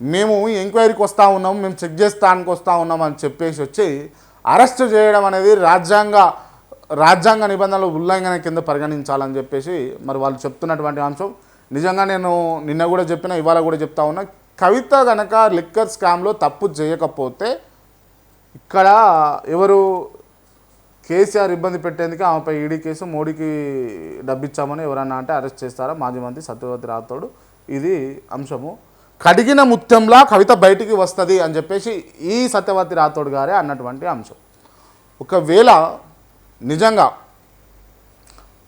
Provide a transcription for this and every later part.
మేము ఎంక్వైరీకి వస్తూ ఉన్నాం మేము చెక్ చేస్తానికి వస్తూ ఉన్నాం అని చెప్పేసి వచ్చి అరెస్ట్ చేయడం అనేది రాజ్యాంగ రాజ్యాంగ నిబంధనలు ఉల్లంఘన కింద పరిగణించాలని చెప్పేసి మరి వాళ్ళు చెప్తున్నటువంటి అంశం. నిజంగా నేను నిన్న కూడా చెప్పిన ఇవాళ కూడా చెప్తా ఉన్నా కవిత కనుక లిక్కర్ స్కామ్లో తప్పు చేయకపోతే ఇక్కడ ఎవరు కేసీఆర్ ఇబ్బంది పెట్టేందుకు ఆమెపై ఈడీ కేసు మోడీకి డబ్బిచ్చామని ఎవరన్నా అంటే అరెస్ట్ చేస్తారా? మాజీ మంత్రి సత్యవతి రాథోడు. ఇది అంశము. కడిగిన ముత్యంలా కవిత బయటికి వస్తుంది అని చెప్పేసి ఈ సత్యవతి రాథోడ్ గారే అన్నటువంటి అంశం. ఒకవేళ నిజంగా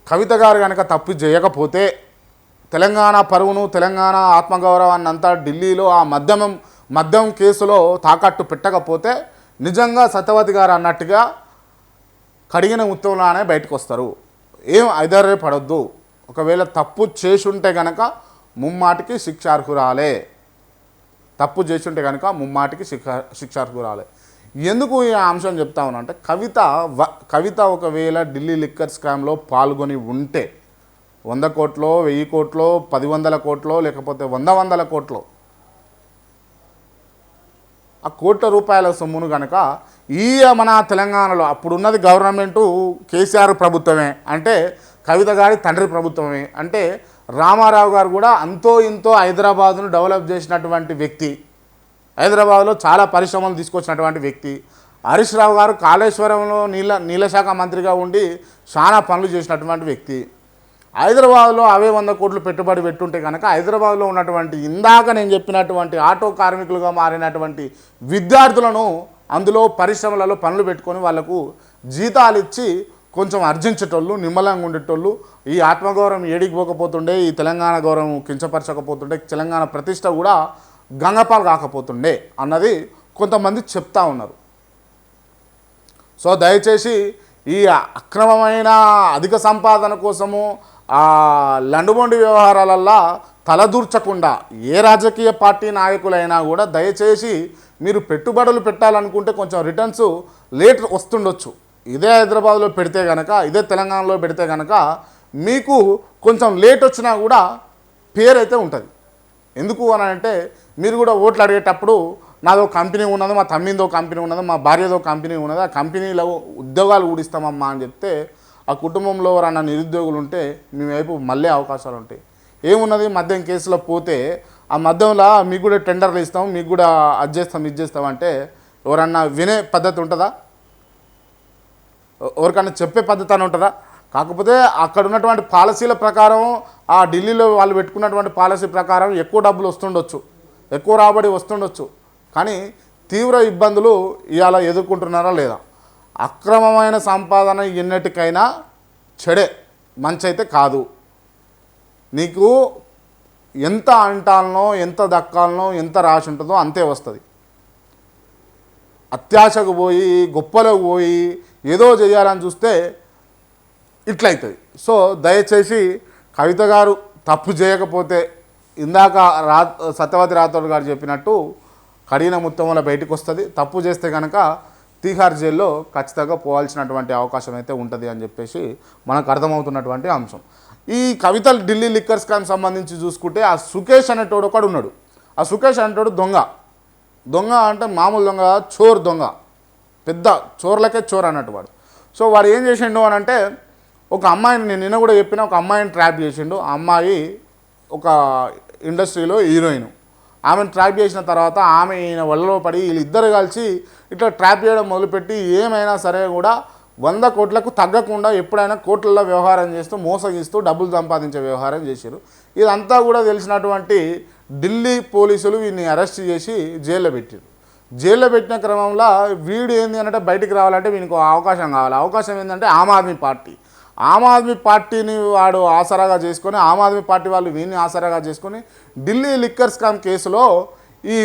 కవిత గారు కనుక తప్పు చేయకపోతే తెలంగాణ పరువును తెలంగాణ ఆత్మగౌరవాన్ని అంతా ఢిల్లీలో ఆ మద్యమం మద్యం కేసులో తాకట్టు పెట్టకపోతే నిజంగా సత్యవతి గారు అన్నట్టుగా కడిగిన ముత్యంలానే బయటకు వస్తారు ఏం ఐదారే పడొద్దు ఒకవేళ తప్పు చేసుంటే గనక ముమ్మాటికి శిక్షార్హురాలే. తప్పు చేసుంటే కనుక ముమ్మాటికి శిక్ష శిక్షార్హురాలే. ఎందుకు ఈ అంశం చెప్తా ఉన్నా అంటే కవిత వ- కవిత ఒకవేళ ఢిల్లీ లిక్కర్ స్కామ్లో పాల్గొని ఉంటే వంద కోట్లో వెయ్యి కోట్లో పది వందల కోట్లో లేకపోతే వంద వందల కోట్లో ఆ కోట్ల రూపాయల సొమ్మును కనుక ఈ మన తెలంగాణలో అప్పుడున్నది గవర్నమెంటు కేసీఆర్ ప్రభుత్వమే అంటే కవిత గారి తండ్రి ప్రభుత్వమే అంటే రామారావు గారు కూడా అంతో ఇంతో హైదరాబాదును డెవలప్ చేసినటువంటి వ్యక్తి. హైదరాబాద్లో చాలా పరిశ్రమలు తీసుకొచ్చినటువంటి వ్యక్తి. హరీష్ రావు గారు కాళేశ్వరంలో నీళ్ళ నీళ్ళ శాఖ మంత్రిగా ఉండి చాలా పనులు చేసినటువంటి వ్యక్తి. హైదరాబాద్లో అవే వంద కోట్లు పెట్టుబడి పెట్టుంటే కనుక హైదరాబాద్లో ఉన్నటువంటి ఇందాక నేను చెప్పినటువంటి ఆటో కార్మికులుగా మారినటువంటి విద్యార్థులను అందులో పరిశ్రమలలో పనులు పెట్టుకొని వాళ్ళకు జీతాలు ఇచ్చి కొంచెం అర్జించేటోళ్ళు నిమ్మలంగా ఉండేటోళ్ళు ఈ ఆత్మగౌరవం ఏడికి పోకపోతుండే ఈ తెలంగాణ గౌరవం కించపరచకపోతుండే తెలంగాణ ప్రతిష్ట కూడా గంగపాలు కాకపోతుండే అన్నది కొంతమంది చెప్తా ఉన్నారు. సో దయచేసి ఈ అక్రమమైన అధిక సంపాదన కోసము ఆ లండుబొండి వ్యవహారాలల్లో తలదూర్చకుండా ఏ రాజకీయ పార్టీ నాయకులైనా కూడా దయచేసి మీరు పెట్టుబడులు పెట్టాలనుకుంటే కొంచెం రిటర్న్స్ లేట్ వస్తుండొచ్చు. ఇదే హైదరాబాద్లో పెడితే కనుక ఇదే తెలంగాణలో పెడితే కనుక మీకు కొంచెం లేట్ వచ్చినా కూడా పేరు అయితే ఉంటుంది. ఎందుకు అని అంటే మీరు కూడా ఓట్లు అడిగేటప్పుడు నాదో కంపెనీ ఉన్నది మా తమ్మిందో కంపెనీ ఉన్నది మా భార్యదో కంపెనీ ఉన్నది ఆ కంపెనీలో ఉద్యోగాలు ఊడిస్తామమ్మా అని చెప్తే ఆ కుటుంబంలో ఎవరన్నా నిరుద్యోగులు ఉంటే మీ వైపు మళ్ళీ అవకాశాలు ఉంటాయి. ఏమున్నది? మద్యం కేసులో పోతే ఆ మద్యంలో మీకు కూడా టెండర్లు ఇస్తాం మీకు కూడా అది చేస్తాం ఇది చేస్తాం అంటే ఎవరన్నా వినే పద్ధతి ఉంటుందా? ఎవరికైనా చెప్పే పద్ధతి అని ఉంటుందా? కాకపోతే అక్కడ ఉన్నటువంటి పాలసీల ప్రకారం ఆ ఢిల్లీలో వాళ్ళు పెట్టుకున్నటువంటి పాలసీ ప్రకారం ఎక్కువ డబ్బులు వస్తుండొచ్చు. ఎక్కువ రాబడి వస్తుండొచ్చు. కానీ తీవ్ర ఇబ్బందులు ఇవాళ ఎదుర్కొంటున్నారా లేదా? అక్రమమైన సంపాదన ఎన్నటికైనా చెడే మంచి అయితే కాదు. నీకు ఎంత అంటాలనో ఎంత దక్కాలనో ఎంత రాసి ఉంటుందో అంతే వస్తుంది. అత్యాశకు పోయి గొప్పలకు పోయి ఏదో చేయాలని చూస్తే ఇట్లయితుంది. సో దయచేసి కవిత గారు తప్పు చేయకపోతే ఇందాక రా సత్యవతి రాథోడ్ గారు చెప్పినట్టు కఠిన మొత్తంలో బయటకు వస్తుంది తప్పు చేస్తే కనుక తీహార్ జైల్లో ఖచ్చితంగా పోవాల్సినటువంటి అవకాశం అయితే ఉంటుంది అని చెప్పేసి మనకు అర్థమవుతున్నటువంటి అంశం. ఈ కవితలు ఢిల్లీ లిక్కర్స్ కానీ సంబంధించి చూసుకుంటే ఆ సుకేష్ అనేటోడు ఒకడు ఉన్నాడు ఆ సుకేష్ అనేటోడు దొంగ. దొంగ అంటే మామూలు దొంగ చోర్ దొంగ. పెద్ద చోర్లకే చోర్ అన్నట్టు వాడు. సో వాడు ఏం చేసిండు అని అంటే ఒక అమ్మాయిని నేను నిన్న కూడా చెప్పిన ఒక అమ్మాయిని ట్రాప్ చేసిండు. ఆ అమ్మాయి ఒక ఇండస్ట్రీలో హీరోయిన్. ఆమెను ట్రాప్ చేసిన తర్వాత ఆమె ఈయన వలలో పడి వీళ్ళిద్దరు కలిసి ఇట్లా ట్రాప్ చేయడం మొదలుపెట్టి ఏమైనా సరే కూడా వంద కోట్లకు తగ్గకుండా ఎప్పుడైనా కోట్లలో వ్యవహారం చేస్తూ మోసగిస్తూ డబ్బులు సంపాదించే వ్యవహారం చేశారు ఇదంతా కూడా తెలిసినటువంటి ఢిల్లీ పోలీసులు వీరిని అరెస్ట్ చేసి జైల్లో పెట్టారు జైల్లో పెట్టిన క్రమంలో వీడు ఏంది అంటే బయటికి రావాలంటే వీనికి అవకాశం కావాలి. అవకాశం ఏంటంటే ఆమ్ ఆద్మీ పార్టీ. ఆమ్ ఆద్మీ పార్టీని వాడు ఆసరాగా చేసుకొని ఆమ్ ఆద్మీ పార్టీ వాళ్ళు వీని ఆసరాగా చేసుకొని ఢిల్లీ లిక్కర్ స్కామ్ కేసులో ఈ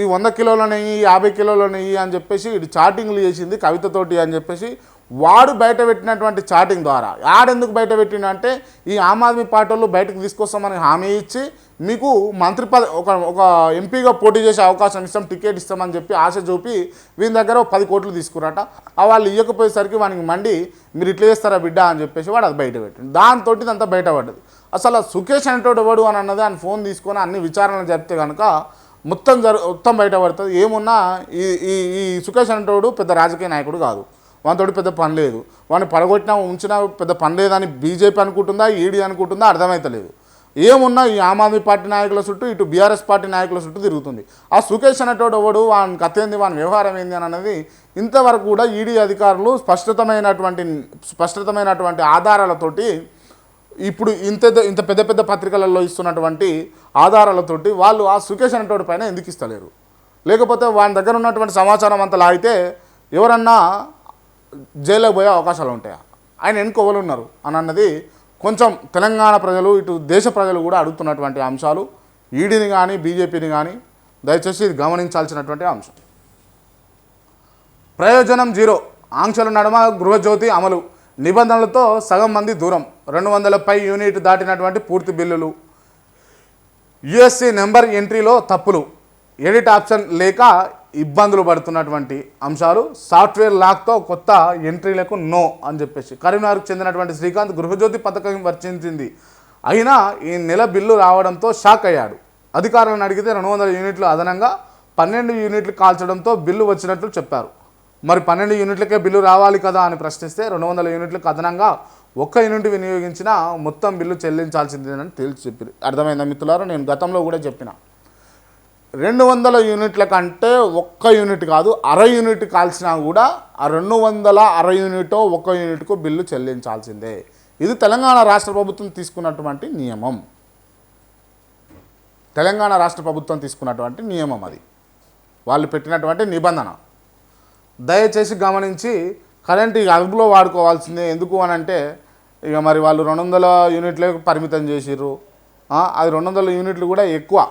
ఈ వంద కిలోల యాభై కిలోల అని చెప్పేసి ఇటు చాటింగ్లు చేసింది కవితతోటి అని చెప్పేసి వాడు బయట పెట్టినటువంటి చాటింగ్ ద్వారా. ఆడెందుకు బయట పెట్టినంటే ఈ ఆమ్ ఆద్మీ పార్టీ వాళ్ళు బయటకు తీసుకొస్తామని హామీ ఇచ్చి మీకు మంత్రి పద ఒక ఒక ఎంపీగా పోటీ చేసే అవకాశం ఇస్తాం టికెట్ ఇస్తామని చెప్పి ఆశ చూపి వీని దగ్గర ఒక పది కోట్లు తీసుకురాట ఆ వాళ్ళు ఇవ్వకపోయేసరికి వానికి మండి మీరు ఇట్లా చేస్తారా బిడ్డ? అని చెప్పేసి వాడు అది బయట పెట్టిండు. దాంతో ఇదంతా బయటపడ్డది. అసలు సుఖేష్ సుకేష్ అనేటోడు ఎవడు అని అన్నది ఆయన ఫోన్ తీసుకొని అన్ని విచారణలు జరిపితే కనుక మొత్తం జరు మొత్తం బయటపడుతుంది. ఏమున్నా ఈ ఈ ఈ సుఖేష్ అంటోడు పెద్ద రాజకీయ నాయకుడు కాదు. వానితోటి పెద్ద పని లేదు. వాడిని పడగొట్టినా ఉంచినా పెద్ద పని లేదని బీజేపీ అనుకుంటుందా ఈడీ అనుకుంటుందా అర్థమైతలేదు. ఏమున్నా ఈ ఆమ్ ఆద్మీ పార్టీ నాయకుల చుట్టూ ఇటు బీఆర్ఎస్ పార్టీ నాయకుల చుట్టూ తిరుగుతుంది. ఆ సుఖేష్ అనేటోడు ఎవడు? వాని కథ ఏంది? వాని వ్యవహారం ఏంది? అని అన్నది ఇంతవరకు కూడా ఈడీ అధికారులు స్పష్టతమైనటువంటి స్పష్టతమైనటువంటి ఆధారాలతోటి ఇప్పుడు ఇంత ఇంత పెద్ద పెద్ద పత్రికలలో ఇస్తున్నటువంటి ఆధారాలతోటి వాళ్ళు ఆ సుఖేష్ అనేటువంటి పైన ఎందుకు ఇస్తలేరు? లేకపోతే వాని దగ్గర ఉన్నటువంటి సమాచారం అంతా లాగితే ఎవరన్నా జైలుకి పోయే అవకాశాలు ఉంటాయా? ఆయన ఎన్నుకోవలు ఉన్నారు అని అన్నది కొంచెం తెలంగాణ ప్రజలు ఇటు దేశ ప్రజలు కూడా అడుగుతున్నటువంటి అంశాలు. ఈడీని కానీ బీజేపీని కానీ దయచేసి ఇది గమనించాల్సినటువంటి అంశం. ప్రయోజనం జీరో. ఆంక్షల నడమ గృహజ్యోతి అమలు. నిబంధనలతో సగం మంది దూరం. రెండు వందల పై యూనిట్ దాటినటువంటి పూర్తి బిల్లులు. యుఎస్సి నెంబర్ ఎంట్రీలో తప్పులు. ఎడిట్ ఆప్షన్ లేక ఇబ్బందులు పడుతున్నటువంటి అంశాలు. సాఫ్ట్వేర్ లాక్తో కొత్త ఎంట్రీలకు నో అని చెప్పేసి. కరీంనగర్కు చెందినటువంటి శ్రీకాంత్ గృహజ్యోతి పథకం వర్తించింది. అయినా ఈ నెల బిల్లు రావడంతో షాక్ అయ్యాడు. అధికారులను అడిగితే రెండు వందల యూనిట్లు అదనంగా పన్నెండు యూనిట్లు కాల్చడంతో బిల్లు వచ్చినట్లు చెప్పారు. మరి పన్నెండు యూనిట్లకే బిల్లు రావాలి కదా అని ప్రశ్నిస్తే రెండు వందల యూనిట్లకు అదనంగా ఒక్క యూనిట్ వినియోగించిన మొత్తం బిల్లు చెల్లించాల్సిందేనని తేల్చి చెప్పారు. అర్థమైందా మిత్రులారా? నేను గతంలో కూడా చెప్పిన. రెండు వందల యూనిట్ల కంటే ఒక్క యూనిట్ కాదు అర యూనిట్ కాల్చినా కూడా ఆ రెండు వందల అర యూనిటో ఒక్క యూనిట్కు బిల్లు చెల్లించాల్సిందే. ఇది తెలంగాణ రాష్ట్ర ప్రభుత్వం తీసుకున్నటువంటి నియమం. తెలంగాణ రాష్ట్ర ప్రభుత్వం తీసుకున్నటువంటి నియమం అది. వాళ్ళు పెట్టినటువంటి నిబంధన. దయచేసి గమనించి కరెంట్ ఇక అదుపులో వాడుకోవాల్సిందే. ఎందుకు అని అంటే ఇక మరి వాళ్ళు రెండు వందల యూనిట్లకు పరిమితం చేసిర్రు. అది రెండు వందల యూనిట్లు కూడా ఎక్కువ.